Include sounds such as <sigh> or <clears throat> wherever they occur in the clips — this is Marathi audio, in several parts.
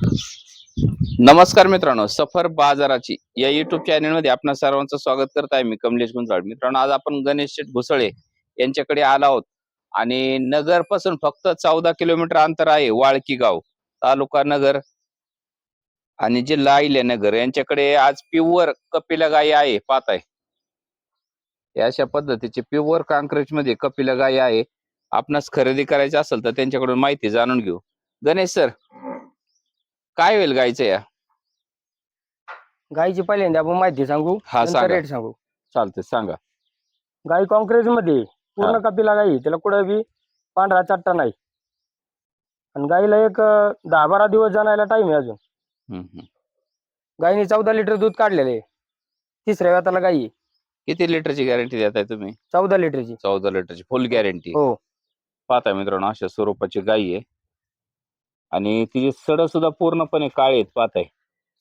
नमस्कार मित्रांनो सफर बाजाराची या युट्यूब चॅनलमध्ये आपणा सर्वांचं स्वागत करत आहे मी कमलेश गुंजाळ. मित्रांनो आज आपण गणेश शेठ भुसळे यांच्याकडे आलो आहोत. आणि नगरपासून फक्त चौदा किलोमीटर अंतर आहे वाळकी गाव तालुका नगर आणि जिल्हा अहिल्यानगर यांच्याकडे आज प्युअर कपिला गाय आहे पाहत आहे या अशा पद्धतीचे प्युअर कांक्रेजमध्ये कपिला गाय आहे. आपणास खरेदी करायची असेल तर त्यांच्याकडून माहिती जाणून घेऊ. गणेश सर काय होईल गायचं या? गायची पहिल्यांदा आपण माहिती सांगू हा, नंतर सांगा. रेट सांगू. चालतंय सांगा. गाय कॉन्क्रीटमध्ये पूर्ण कपिला गाई त्याला कुठं बी पांढरा चट्टा नाही. आणि गाईला एक अं, दहा बारा दिवस जाणायला टाइम आहे अजून. हम्म, हम्म. गायीने चौदा लिटर दूध काढलेले आहे. तिसऱ्या व्याताला गाई आहे. किती लिटरची गॅरंटी देताय तुम्ही? चौदा लिटरची. चौदा लिटरची फुल गॅरंटी हो. पाहता मित्रांनो अशा स्वरूपाची गाई आहे. आणि तिचे सड सुद्धा पूर्णपणे काळे आहेत पाहताय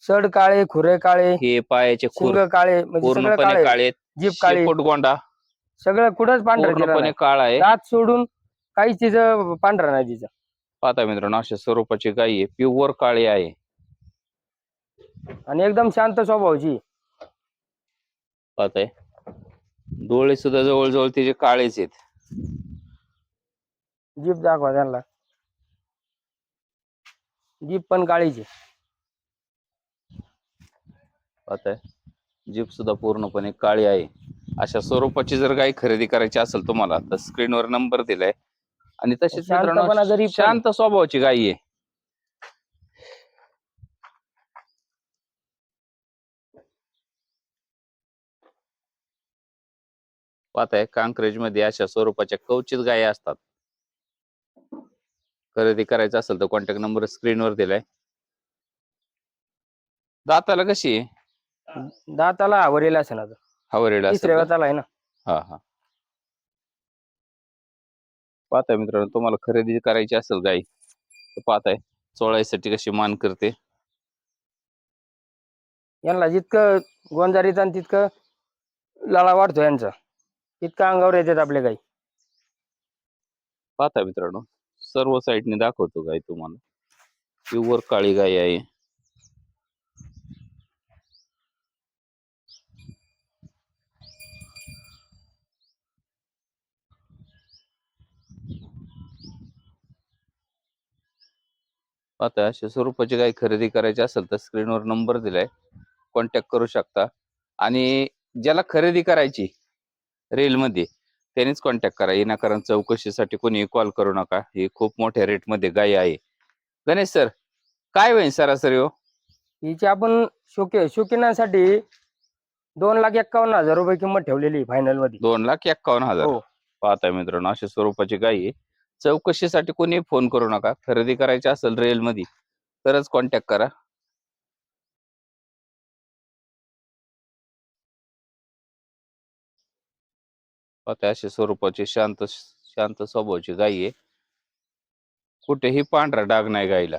सड काळे खुरे काळे हे पायाचे खूर शिंग काळे म्हणजे सगळं पूर्णपणे काळे काळे आहेत. जीप काळी. शेपूट गोंडा. सगळं कुठंच पांढरं दिलं पूर्णपणे नाही. काळा आहे. दात सोडून काही चीज पांढरा नाही तिचं. पाहता मित्रांनो अशा स्वरूपाची गाई आहे. प्युअर काळी आहे. आणि एकदम शांत स्वभावाची. पाहताय. डोळे सुद्धा जवळजवळ तिचे काळेच आहेत. जीप दाखवा त्यांना. जीप पण काळीची पाहताय जीप सुद्धा पूर्णपणे काळी आहे. अशा स्वरूपाची जर गाय खरेदी करायची असेल तुम्हाला तर स्क्रीनवर नंबर दिलाय. आणि शांतपणा मित्रांनो जरी पण- शांत स्वभावाची गाय आहे. पाहताय कांक्रेजमध्ये अशा स्वरूपाच्या कवचित गायी असतात. खरेदी करायचं असेल तर कॉन्टॅक्ट नंबर स्क्रीनवर दिलाय. दाताला कशी आहे? दाताला आवरेल असेल आता. तिसऱ्या असेल व्याताला आहे ना. हा हा. पाहताय मित्रांनो तुम्हाला खरेदी करायची असेल गाई तर पाहताय चोळायसाठी कशी मान करते. यांना जितकं गोंजारीत आणि तितकं लाळा वाढतो यांचा. तितकं अंगावर येतात आपले काही पाहताय मित्रांनो. सर्व साईडने दाखवतो गाय तुम्हाला? प्युअर काळी गाय आहे. आता अशा स्वरूपाची गाय खरेदी करायची असेल तर स्क्रीनवर नंबर दिलाय. कॉन्टॅक्ट करू शकता. आणि ज्याला खरेदी करायची रेलमध्ये त्यांनीच कॉन्टॅक्ट करा. विनाकारण चौकशीसाठी कोणी कॉल करू नका. ही खूप मोठ्या रेटमध्ये गाय आहे. गणेश सर काय होईल सरासरी हो? हिची आपण शोके शोकिनासाठी दोन लाख एक्कावन्न हजार रुपये किंमत ठेवलेली फायनलमध्ये. दोन लाख एक्कावन्न हजार? हो. पाहताय मित्रांनो अशा स्वरूपाची गाय आहे. चौकशीसाठी कोणी फोन करू नका. खरेदी करायची असेल रेल मध्ये तरच कॉन्टॅक्ट करा. पाहताय अशा स्वरूपाची शांत शांत स्वभावाची गाय आहे. कुठेही पांढरा डाग नाही गायला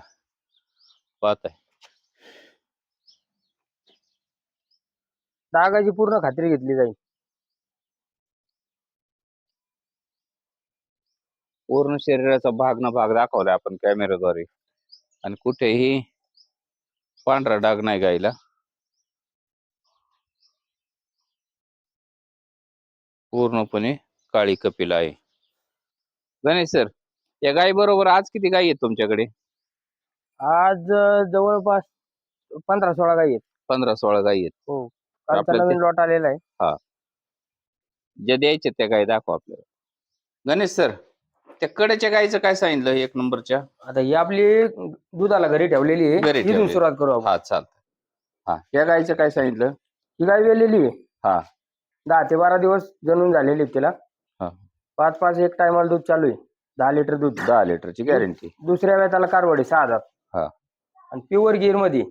पाहताय. डागाची पूर्ण खात्री घेतली जाईल. पूर्ण शरीराचा भाग ना भाग दाखवलाय आपण कॅमेराद्वारे आणि कुठेही पांढरा डाग नाही गायला पूर्णपणे काळी कपिला आहे. गणेश सर या गाई बरोबर आज किती गाई आहेत तुमच्याकडे? आज जवळपास पंधरा सोळा गाई आहेत. पंधरा सोळा गाई आहेत. हो. कालचा आपल्याला नवीन लॉट आलेला आहे. ज्या द्यायच्या त्या गाई दाखवा आपल्याला. गणेश सर त्या कडेच्या गाईचं काय सांगितलं एक नंबरच्या? आता ही आपली दुधाला घरी ठेवलेली आहे. इथून. सुरुवात करू आपण. हा चालत हा. या गाईचं काय सांगितलं? ही गाय वेलेली आहे. हा. दहा ते बारा दिवस जणून झालेली आहेत तिला. हा. पाच पाच एक टायमाला दूध चालू आहे. दहा लिटर दूध. दहा लिटरची गॅरंटी दुसऱ्या वेळेला कारवडे सहा हजार. हा. आणि प्युअर गिअरमध्ये.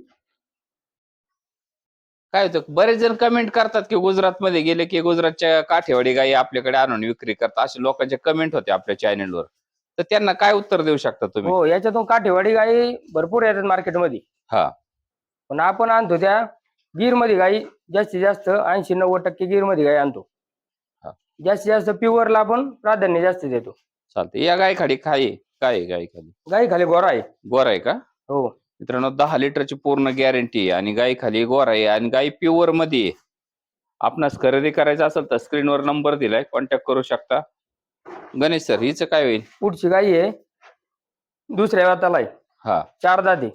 काय होतं बरेच जण कमेंट करतात की गुजरात मध्ये गेले की गुजरातच्या काठेवाडी गाई आपल्याकडे आणून विक्री करतात. असे लोकांचे कमेंट होते आपल्या चॅनेलवर तर त्यांना काय उत्तर देऊ शकता तुम्ही? हो याच्यातून काठेवाडी गाई भरपूर येतात मार्केटमध्ये हा. पण आपण आणतो त्या गिरमध्ये गाई जास्तीत जास्त ऐंशी नव्वद टक्के गिरमध्ये गाई आणतो. हा. जास्तीत जास्त प्युअरला आपण प्राधान्य जास्त देतो. चालते या गाय खाली काय आहे? काय आहे गाय खाली गाई खाली गोरा आहे. गोरा आहे का? हो. मित्रांनो दहा लिटरची पूर्ण गॅरंटी आहे आणि गाई खाली गोर आहे आणि गाई प्युअरमध्ये आहे. आपणास खरेदी करायचं असेल तर स्क्रीनवर नंबर दिलाय. कॉन्टॅक्ट करू शकता. गणेश सर हिचं काय होईल? पुढची गाई आहे. दुसऱ्या वाताला आहे. हा. चार दाते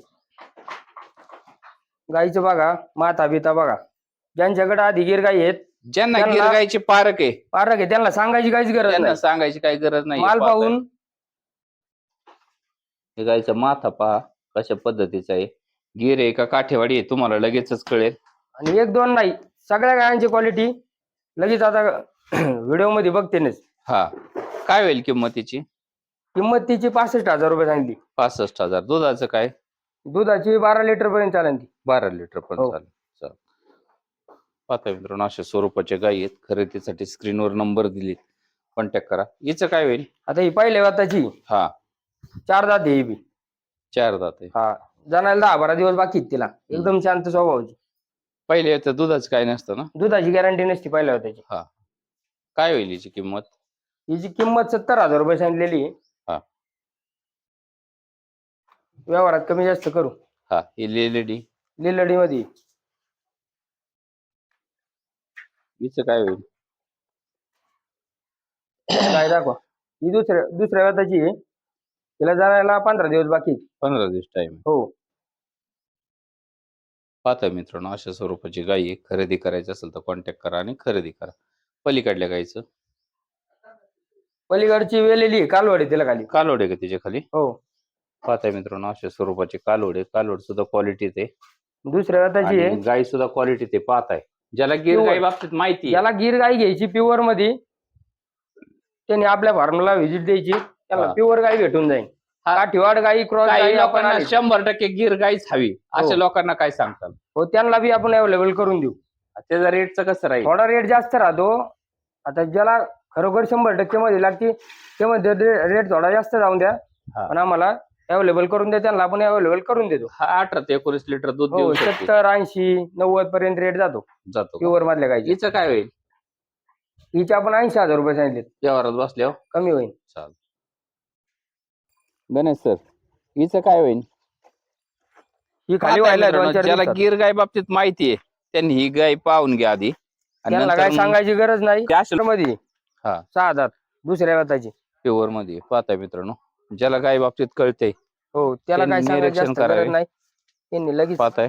गाईचं बघा माथा बिता बघा. ज्यांच्याकडे आधी गिर गाई आहेत ज्यांना त्यांना- गिर गायचे पारक आहे पारक आहे त्यांना सांगायची काहीच गरज त्यांना नाही. सांगायची काही गरज नाही. माल पाहून. हे गायचा माथा पहा कशा पद्धतीचा आहे. गिर आहे का काठेवाडी आहे तुम्हाला लगेचच कळेल. आणि एक दोन नाही सगळ्या गायांची क्वालिटी लगेच आता <clears throat> व्हिडिओमध्ये बघतेनच. हा. काय होईल किंमतीची? किंमत तिची पासष्ट हजार रुपये सांगितली पासष्ट हजार. दुधाचं काय? दुधाची बारा लिटर पर्यंत चालेल ती. बारा लिटर पण हो. चालेल. चालेल. पाहता मित्रांनो अशा स्वरूपाच्या गायी आहेत. खरेदीसाठी स्क्रीनवर नंबर दिली कॉन्टॅक्ट करा. हिचं काय होईल? आता ही पहिल्या वाताची. हा. चार दात आहे ही बी. चार दात आहे. हा. जाणायला दहा बारा दिवस बाकी आहेत तिला. एकदम शांत स्वभावाची. पहिले याचं दुधाचं काय नसतं ना? दुधाची गॅरंटी नसती पहिल्या वाताची. काय होईल हिची किंमत? हिची किंमत सत्तर हजार रुपये सांगितलेली आहे. व्यवहारात कमी जास्त करू. हा ही लेलेडी. लिलडी मध्ये हिचं काय होईल? काय दाखवा. ही दुसऱ्या दुसऱ्या वाताची आहे. तिला जाणायला पंधरा दिवस बाकी आहेत. पंधरा दिवस टाइम हो. पाहता मित्रांनो अशा स्वरूपाची गायी आहे. खरेदी करायची असेल तर कॉन्टॅक्ट करा आणि खरेदी करा. पलीकडल्या गायीचं पलीकडची वेलेली आहे. कालवाडी तिला खाली. आहे का तिच्या खाली? हो. पाहताय मित्रांनो अशा स्वरूपाचे कालोड आहे. कालोड सुद्धा क्वालिटीत आहे. दुसऱ्या आणि आहे. गाय सुद्धा क्वालिटीत आहे पाहताय. ज्याला गिर. गाई बाबतीत माहिती आहे. ज्याला गिर गाय घ्यायची प्युअरमध्ये त्यांनी आपल्या फार्मला व्हिजिट द्यायची. त्याला हा. प्युअर गाय भेटून जाईल. हा. काठीवाड गाई क्रॉस काही गाई आपण लोकांना. शंभर टक्के गिर गाईच हवी. अशा हो. लोकांना काय सांगताल? हो त्यांना बी आपण अवेलेबल करून देऊ. त्याचा रेटचं कसं राहील? थोडा रेट जास्त राहतो. आता ज्याला खरोखर शंभर टक्के मध्ये लागते ते मध्ये रेट थोडा जास्त जाऊन द्या. हा. पण आम्हाला अवेलेबल करून द्या त्यांना आपण अवेलेबल करून देतो. हा अठरा ते एकोणीस लिटर दूध हो देऊ शकते. सत्तर ऐंशी नव्वद पर्यंत रेट जातो. जातो? प्युअर मधल्या गायची. हिचं काय होईल? हिचे आपण ऐंशी हजार रुपये सांगितले व्यवहारात बसल्यावर कमी होईल. चाल गणेश सर हिचं काय होईल? ही खाली व्हायला मित्रांनो, दोन चार ज्याला दिवसात. गिर गाय बाबतीत माहिती आहे त्यांनी ही गाय पाहून घ्या आधी. आणि त्यांना नंतर काय सांगायची गरज नाही. त्या मध्ये हा. सहा हजार दुसऱ्या व्यताची प्युअरमध्ये पाहताय मित्रांनो. ज्याला गाय बाबतीत कळते हो त्याला काय त्यांनी सांगायची निरीक्षण जास्त गरज करावे. नाही. त्यांनी लगेच पाहताय.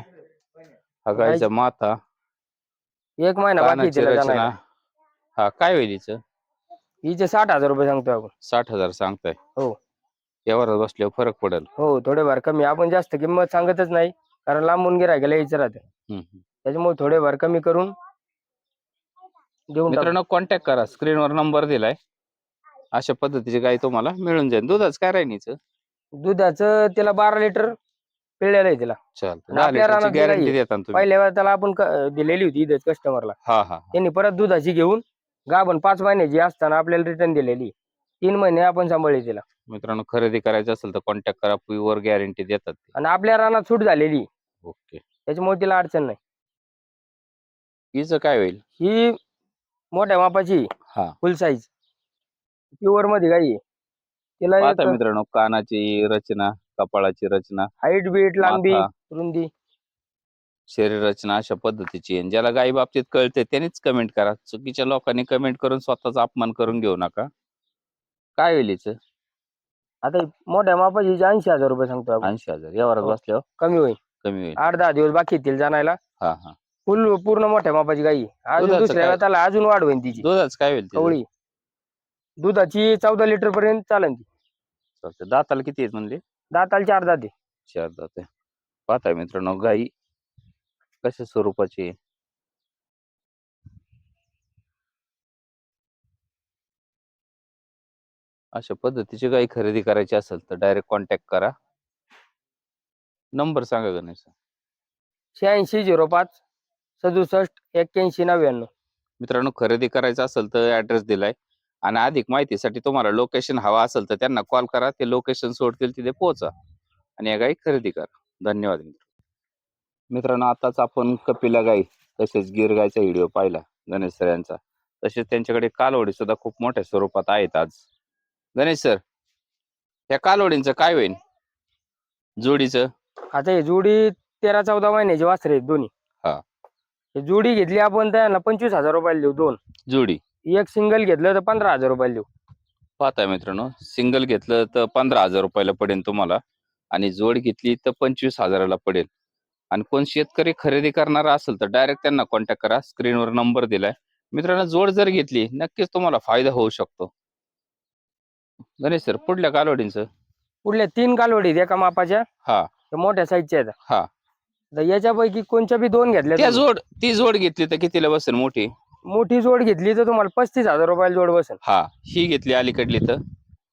हा गायचा माथा एक महिना बाकी कानाची रचना. हा काय होईल हिचं? हिचे साठ हजार रुपये सांगतो आपण. साठ हजार सांगताय. हो. व्यवहारात बसल्यावर फरक पडेल. हो थोडेफार कमी. आपण जास्त किंमत सांगतच नाही कारण लांबून गिरायला यायचं राहते. हम्म, हम्म. त्याच्यामुळे थोडेफार कमी करून देऊन टाकू. मित्रांनो कॉन्टॅक्ट करा. स्क्रीनवर नंबर दिलाय. अशा पद्धतीची गाय तुम्हाला मिळून जाईल दुधाच काय राहील हिचं दुधाचं तिला बारा लिटर पिळलेलं आहे तिला. चालतं आणि आपल्या रानात गॅरंटी गाई देता ना तुम्ही. पहिल्या वेळा त्याला आपण क- दिलेली होती इथेच कस्टमरला हा हा त्यांनी परत दुधाची घेऊन गाभण पाच महिन्याची असताना आपल्याला रिटर्न दिलेली. तीन महिने आपण सांभाळली तिला. मित्रांनो खरेदी करायचं असेल तर कॉन्टॅक्ट करा. प्युअर गॅरंटी देतात ते. आणि आपल्या रानात सूट झालेली. ओके. त्याच्यामुळे तिला अडचण नाही. हिचं काय होईल? ही मोठ्या मापाची हा. फुल साईज प्युअरमध्ये गाई आहे. तिला पाहता मित्रांनो कानाची रचना कपाळाची रचना हाईट बीट लांबी माथा, रुंदी. शरीर रचना अशा पद्धतीची आहे. ज्याला गाई बाबतीत कळते त्यांनीच कमेंट करा. चुकीच्या लोकांनी कमेंट करून स्वतःचा अपमान करून घेऊ नका. काय होईल हिचं आता ही मोठ्या मापाची ऐंशी हजार रुपये सांगतो आपण. ऐंशी हजार. व्यवहारात हो. बसल्यावर? कमी होईल. कमी होईल. आठ दहा दिवस बाकी आहेत तिला जाणायला. हा हा. फुल पूर्ण मोठ्या मापाची गाई आहे. अजून दुधाचं दुसऱ्या काय? त्याला अजून वाढ होईल तिची. दुधाच काय होईल तिचं? कवळी. दुधाची चौदा लिटर पर्यंत चालेल ती. चालतंय. दाताला किती आहेत म्हणले? दाताला चार दाते चार दात आहे. पाहताय मित्रांनो गाई कशा स्वरूपाची आहे? अशा पद्धतीची गाई खरेदी करायची असेल तर डायरेक्ट कॉन्टॅक्ट करा. नंबर सांगा गणेश. शहाऐंशी झिरो पाच सदुसष्ट एक्क्याऐंशी नव्याण्णव. मित्रांनो खरेदी करायचं असेल तर ऍड्रेस दिलाय. आणि अधिक माहितीसाठी तुम्हाला लोकेशन हवा असेल तर त्यांना कॉल करा. ते लोकेशन सोडतील तिथे पोहोचा. आणि या गाई खरेदी करा. धन्यवाद मित्र. मित्रांनो आताच आपण कपिला गाई तसेच गिर गायचा व्हिडिओ पाहिला गणेश सर यांचा. तसेच त्यांच्याकडे कालवडी सुद्धा खूप मोठ्या स्वरूपात आहेत आज. गणेश सर या कालवडींचं काय होईल जोडीचं? आता हे जोडी तेरा चौदा महिन्याची वासरे आहेत दोन्ही. हा. हे जोडी घेतली आपण त्यांना पंचवीस हजार रुपयाला देऊ दोन. जोडी. एक सिंगल घेतलं तर पंधरा हजार रुपयाला देऊ. पाहताय मित्रांनो सिंगल घेतलं तर पंधरा हजार रुपयाला पडेल तुम्हाला आणि जोड घेतली तर पंचवीस हजाराला पडेल. आणि कोण शेतकरी खरेदी करणारा असेल तर डायरेक्ट त्यांना कॉन्टॅक्ट करा. स्क्रीनवर नंबर दिलाय. मित्रांनो जोड जर घेतली नक्कीच तुम्हाला फायदा होऊ शकतो. गणेश सर पुढल्या कालवडींचं? पुढल्या तीन कालवडी एका मापाच्या. हा. त्या मोठ्या साईजच्या आहेत. हा. तर याच्यापैकी कोणच्या बी दोन घेतल्या त्या. जोड ती जोड घेतली तर कितीला बसेल मोठी? मोठी जोड घेतली तर तुम्हाला पस्तीस हजार रुपयाला जोड बसेल. हा ही घेतली अलीकडली तर?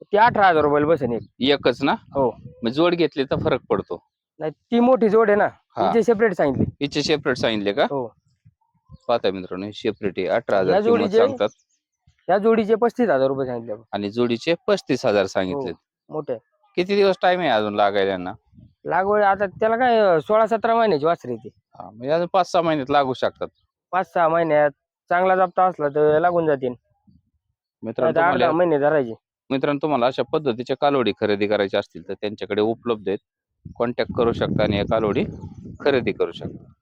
ती अठरा हजार रुपयाला बसेल एक. एकच ना? हो. मग जोड घेतली तर फरक पडतो. नाही ती मोठी जोड आहे ना हा. तिचे सेपरेट सांगितले. हिचे सेपरेट सांगितले का? हो. पाहताय मित्रांनो सेपरेट आहे. अठरा या हजार किंमत जोडीचे- सांगतात. या जोडीचे पस्तीस हजार रुपये सांगितले. आपण. आणि जोडीचे पस्तीस हजार सांगितले मोठे. किती दिवस टाइम आहे अजून लागायला यांना? लागवड आता त्याला काय अं, सोळा सतरा महिन्याची वासरी ती. हा, म्हणजे अजून पाच सहा महिन्यात लागू शकतात. पाच सहा महिन्यात चांगला जप्ता असला तर लागून जातील. मित्रांनो तुम्हाला महिने धरायचे. मित्रांनो तुम्हाला अशा पद्धतीच्या कालोडी खरेदी करायच्या असतील तर त्यांच्याकडे उपलब्ध आहेत. कॉन्टॅक्ट करू शकता आणि या कालोडी खरेदी करू शकता.